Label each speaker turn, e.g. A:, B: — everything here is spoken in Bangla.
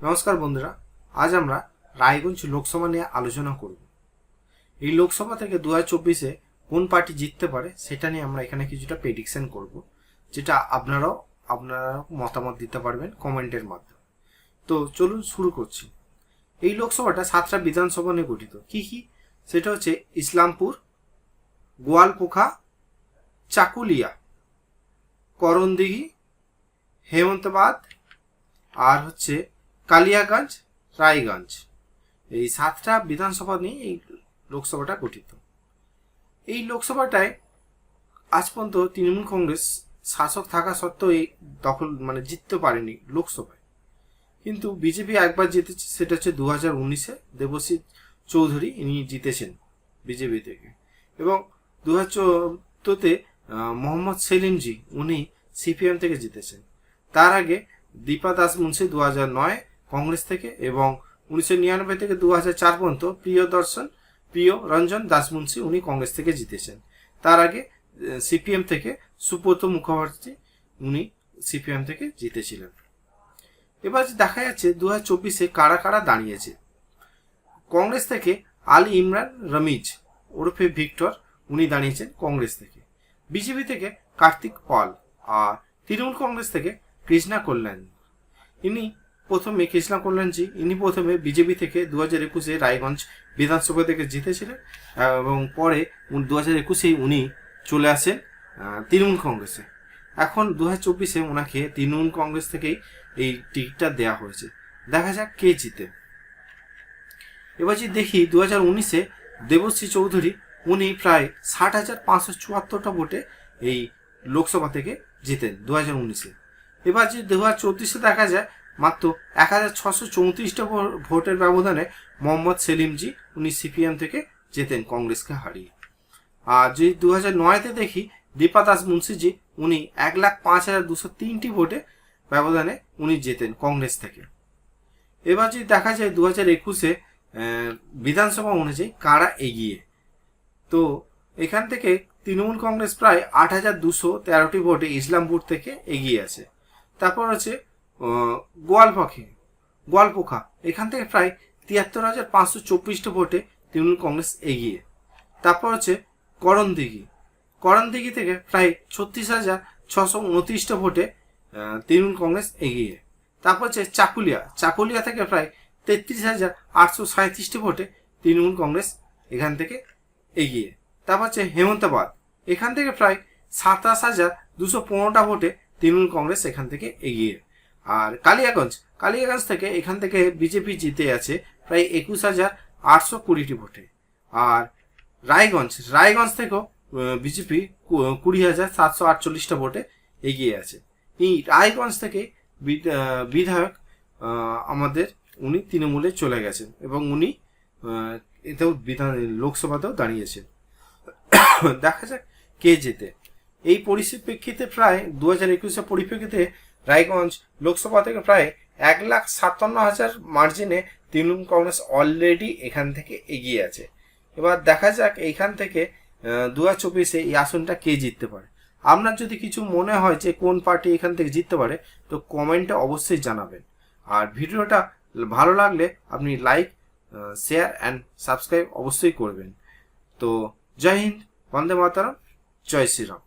A: নমস্কার বন্ধুরা, আজ আমরা রায়গঞ্জ লোকসভা নিয়ে আলোচনা করব। এই লোকসভা থেকে দু চব্বিশে কোন পার্টি জিততে পারে সেটা নিয়ে আমরা এখানে কিছুটা প্রেডিকশন করব, যেটা আপনারাও আপনারা মতামত দিতে পারবেন কমেন্টের মাধ্যমে। তো চলুন শুরু করছি। এই লোকসভাটা সাতটা বিধানসভা নিয়ে গঠিত। কি কি? সেটা হচ্ছে ইসলামপুর, গোয়ালপোখা, চাকুলিয়া, করণদিঘি, হেমন্তবাদ, আর হচ্ছে কালিয়াগঞ্জ, রায়গঞ্জ। এই সাতটা বিধানসভা নিয়ে এই লোকসভাটা গঠিত। এই লোকসভাটায় আজ পর্যন্ত তৃণমূল কংগ্রেস শাসক থাকা সত্ত্বেও এই দখল মানে জিততে পারেনি লোকসভায়। কিন্তু বিজেপি একবার জিতেছে, সেটা হচ্ছে দু হাজার উনিশে দেবশ্রী চৌধুরী ইনি জিতেছেন বিজেপি থেকে। এবং দু হাজার চোদ্দোতে মোহাম্মদ সেলিমজি, উনি সিপিএম থেকে জিতেছেন। তার আগে দীপা দাস মুন্সি দু হাজার নয় কংগ্রেস থেকে এবং উনিশশো নিরানব্বই থেকে দু চার পর্যন্ত প্রিয় দর্শন প্রিয় রঞ্জন দাস মুন্সি উনি কংগ্রেস থেকে জিতেছেন। তার আগে সিপিএম থেকে সুব্রত মুখোপাধ্যায় উনি সিপিএম থেকে জিতেছিলেন। এবার দেখা যাচ্ছে দু হাজার চব্বিশে কারা কারা দাঁড়িয়েছে? কংগ্রেস থেকে আলী ইমরান, রমিজ, ওরফে ভিক্টর উনি দাঁড়িয়েছেন কংগ্রেস থেকে। বিজেপি থেকে কার্তিক পাল আর তৃণমূল কংগ্রেস থেকে কৃষ্ণা কল্যাণ। ইনি প্রথমে কৃষ্ণা কল্যাণজি। ইনি প্রথমে বিজেপি থেকে দু হাজার একুশে রায়গঞ্জ বিধানসভা থেকে জিতেছিলেন এবং পরে দু হাজার একুশেই উনি চলে আসেন তৃণমূল কংগ্রেসে। এখন দু হাজার চব্বিশে ওনাকে তৃণমূল কংগ্রেস থেকেই এই টিকিটটা দেওয়া হয়েছে। দেখা যাক কে জিতে। এবার যদি দেখি দু হাজার উনিশে দেবশ্রী চৌধুরী, উনি প্রায় ষাট হাজার পাঁচশো চুয়াত্তরটা ভোটে এই লোকসভা থেকে জিতেন দু হাজার উনিশে। এবার যদি দু হাজার চৌত্রিশে দেখা যায় মাত্র এক হাজার ছশো চৌত্রিশটা ভোটের ব্যবধানে মোহাম্মদ সেলিমজি, উনি সিপিএম থেকে জেতেন কংগ্রেসকে হারিয়ে। আর যদি দু হাজার নয়তে দেখি, দীপা দাস মুন্সিজি, উনি এক লাখ পাঁচ হাজার দুশো তিনটি ভোটে ব্যবধানে উনি জেতেন কংগ্রেস থেকে। এবার যদি দেখা যায় দু হাজার একুশে বিধানসভা অনুযায়ী কারা এগিয়ে? তো এখান থেকে তৃণমূল কংগ্রেস প্রায় আট হাজার দুশো তেরোটি ভোটে ইসলামপুর থেকে এগিয়ে আছে। তারপর হচ্ছে গোয়ালপাখি গোয়ালপোখা। এখান থেকে প্রায় তিয়াত্তর হাজার পাঁচশো চব্বিশটা ভোটে তৃণমূল কংগ্রেস এগিয়ে। তারপর হচ্ছে করণদিঘি। করণদিঘি থেকে প্রায় ছত্রিশ হাজার ছশো উনত্রিশটা ভোটে তৃণমূল কংগ্রেস এগিয়ে। তারপর হচ্ছে চাকুলিয়া। চাকুলিয়া থেকে প্রায় তেত্রিশ হাজার আটশো সাঁত্রিশটি ভোটে তৃণমূল কংগ্রেস এখান থেকে এগিয়ে। তারপর হচ্ছে হেমন্তবাদ। এখান থেকে প্রায় সাতাশ হাজার দুশো পনেরোটা ভোটে তৃণমূল কংগ্রেস এখান থেকে এগিয়ে। আর কালিয়াগঞ্জ। কালিয়াগঞ্জ থেকে এখান থেকে বিজেপি জিতে আছে প্রায় একুশ হাজার আটশো কুড়িটি ভোটে। আর রায়গঞ্জ রায়গঞ্জ থেকেও বিজেপি কুড়ি হাজার সাতশো আটচল্লিশটা ভোটে এগিয়ে আছে। এই রায়গঞ্জ থেকে বিধায়ক আমাদের উনি তৃণমূলে চলে গেছেন এবং উনি এতেও বিধান, লোকসভাতেও দাঁড়িয়েছেন। দেখা যাক কে জেতে। এই পরিপ্রেক্ষিতে প্রায় দু হাজার একুশের পরিপ্রেক্ষিতে রায়গঞ্জ লোকসভা থেকে প্রায় এক লাখ সাতান্ন হাজার মার্জিনে তৃণমূল কংগ্রেস অলরেডি এখান থেকে এগিয়ে আছে। এবার দেখা যাক এইখান থেকে দু হাজার চব্বিশে এই আসনটা কে জিততে পারে। আপনার যদি কিছু মনে হয় যে কোন পার্টি এখান থেকে জিততে পারে, তো কমেন্টে অবশ্যই জানাবেন। আর ভিডিওটা ভালো লাগলে আপনি লাইক শেয়ার অ্যান্ড সাবস্ক্রাইব অবশ্যই করবেন। তো জয় হিন্দ, বন্দে মাতারাম, জয় শ্রীরাম।